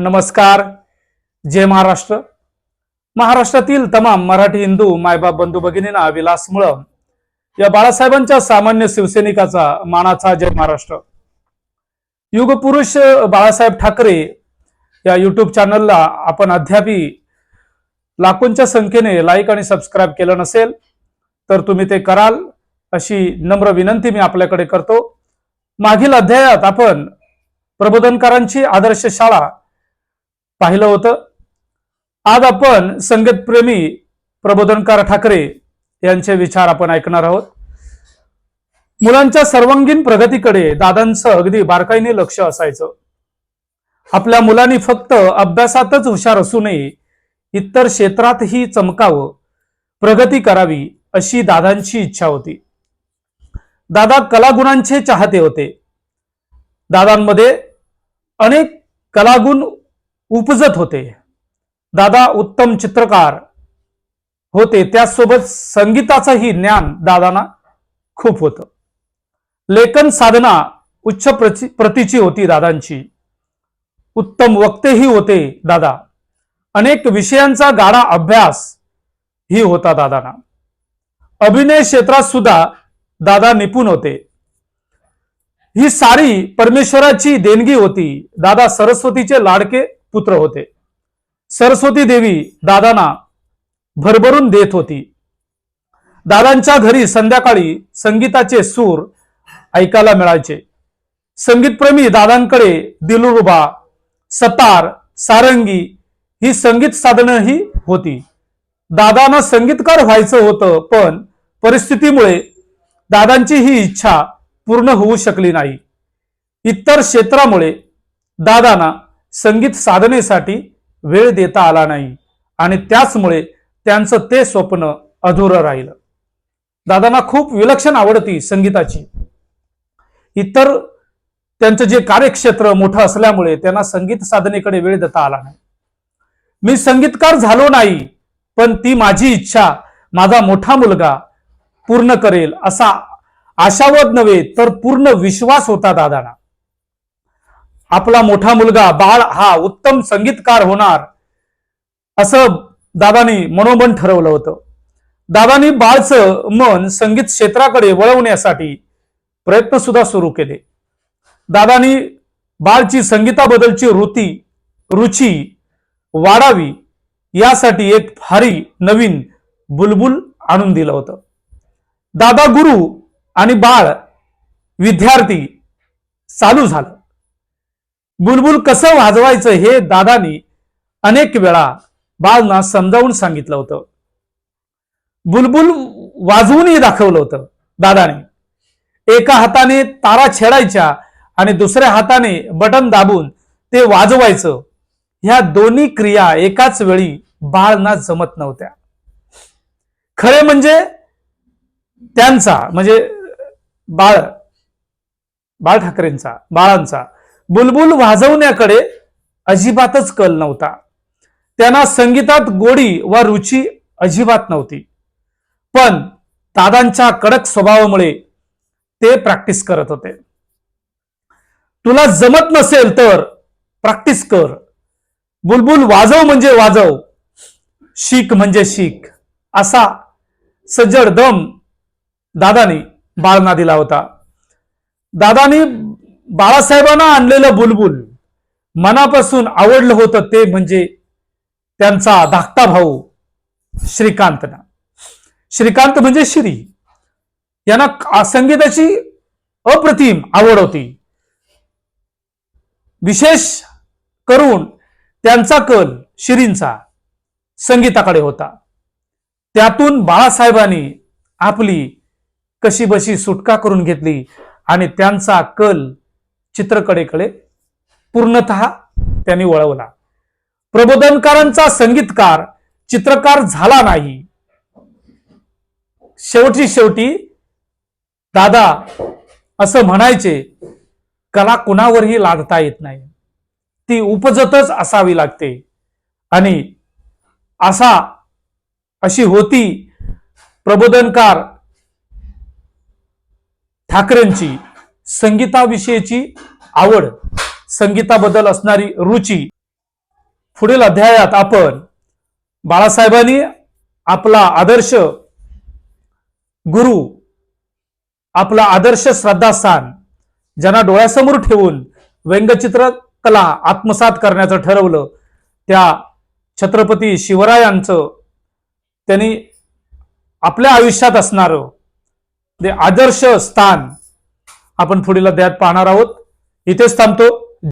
नमस्कार. जय महाराष्ट्र. महाराष्ट्रातील तमाम मराठी हिंदू मायबाप बंधू भगिनींना विलास मुळम या बाळासाहेबांच्या सामान्य शिवसैनिकाचा मानाचा जय महाराष्ट्र. युगपुरुष बाळासाहेब ठाकरे या युट्यूब चॅनलला आपण अद्यापही लाखोंच्या संख्येने लाईक आणि सबस्क्राईब केलं नसेल तर तुम्ही ते कराल अशी नम्र विनंती मी आपल्याकडे करतो. मागील अध्यायात आपण प्रबोधनकारांची आदर्श शाळा पाहिलं होतं. आज आपण संगीतप्रेमी प्रबोधनकार ठाकरे यांचे विचार आपण ऐकणार आहोत. मुलांच्या सर्वांगीण प्रगतीकडे दादांचं अगदी बारकाईने लक्ष असायचं. आपल्या मुलांनी फक्त अभ्यासातच हुशार असू नये इतर क्षेत्रातही चमकावं प्रगती करावी अशी दादांची इच्छा होती. दादा कलागुणांचे चाहते होते. दादांमध्ये अनेक कलागुण उपजत होते. दादा उत्तम चित्रकार होते. त्यासोबत संगीताचंही ज्ञान दादांना खूप होतं. लेखन साधना उच्च प्रचि- प्रतीची होती दादांची. उत्तम वक्तेही होते दादा. अनेक विषयांचा गाढा अभ्यास ही होता दादांना. अभिनय क्षेत्रात सुद्धा दादा निपुण होते. ही सारी परमेश्वराची देणगी होती. दादा सरस्वतीचे लाडके पुत्र होते. सरस्वती देवी दादांना भरभरून देत होती. दादांच्या घरी संध्याकाळी संगीताचे सूर ऐकायला मिळायचे. संगीतप्रेमी दादांकडे दिलुरुबा सतार सारंगी ही संगीत साधनं ही होती. दादांना संगीतकार व्हायचं होतं पण परिस्थितीमुळे दादांची ही इच्छा पूर्ण होऊ शकली नाही. इतर क्षेत्रामुळे दादांना संगीत साधनेसाठी वेळ देता आला नाही आणि त्याचमुळे त्यांचं ते स्वप्न अधुरं राहिलं. दादांना खूप विलक्षण आवडती संगीताची. इतर त्यांचं जे कार्यक्षेत्र मोठं असल्यामुळे त्यांना संगीत साधनेकडे वेळ देता आला नाही. मी संगीतकार झालो नाही पण ती माझी इच्छा माझा मोठा मुलगा पूर्ण करेल असा आशावद नव्हे तर पूर्ण विश्वास होता दादांना. आपला मोठा मुलगा बाळ हा उत्तम संगीतकार होणार असं दादानी मनोमन ठरवलं होतं. दादानी बाळचं मन संगीत क्षेत्राकडे वळवण्यासाठी प्रयत्न सुद्धा सुरू केले. दादानी बाळची संगीताबद्दलची रुती रुची वाढावी यासाठी एक भारी नवीन बुलबुल आणून दिलं होतं. दादा गुरु आणि बाळ विद्यार्थी चालू झालं. बुलबुल कसं वाजवायचं हे दादानी अनेक वेळा बाळना समजावून सांगितलं होतं. बुलबुल वाजवूनही दाखवलं होतं दादाने. एका हाताने तारा छेडायच्या आणि दुसऱ्या हाताने बटन दाबून ते वाजवायचं. ह्या दोन्ही क्रिया एकाच वेळी बाळना जमत नव्हत्या. खरे म्हणजे त्यांचा म्हणजे बाळ बाळ ठाकरेंचा बाळांचा. बुलबुल वाजवण्याकडे अजिबातच कल नव्हता. त्यांना संगीतात गोडी व रुची अजिबात नव्हती. पण दादांच्या कडक स्वभावामुळे ते प्रॅक्टिस करत होते. तुला जमत नसेल तर प्रॅक्टिस कर. बुलबुल वाजव म्हणजे वाजव शीख म्हणजे शीख असा सज्जड दम दादानी बाळना दिला होता. दादानी बाळासाहेबांना आणलेलं बुलबुल मनापासून आवडलं होतं ते म्हणजे त्यांचा धाकटा भाऊ श्रीकांतना. श्रीकांत म्हणजे श्री. यांना संगीताची अप्रतिम आवड होती. विशेष करून त्यांचा कल श्रींचा संगीताकडे होता. त्यातून बाळासाहेबांनी आपली कशी बशी सुटका करून घेतली आणि त्यांचा कल चित्रकडेकडे पूर्णतः त्यांनी वळवला. प्रबोधनकारांचा संगीतकार चित्रकार झाला नाही. शेवटी शेवटी दादा असं म्हणायचे कला कुणावरही लादता येत नाही. ती उपजतच असावी लागते. आणि असा अशी होती प्रबोधनकार ठाकरेंची संगीताविषयीची आवड संगीताबद्दल असणारी रुची. पुढील अध्यायात आपण बाळासाहेबांनी आपला आदर्श गुरु आपला आदर्श श्रद्धास्थान ज्यांना डोळ्यासमोर ठेवून व्यंगचित्र कला आत्मसात करण्याचं ठरवलं त्या छत्रपती शिवरायांचं त्यांनी आपल्या आयुष्यात असणारं ते आदर्श स्थान आपण पुढील अध्यायात पाहणार आहोत. इथेच थांबतो.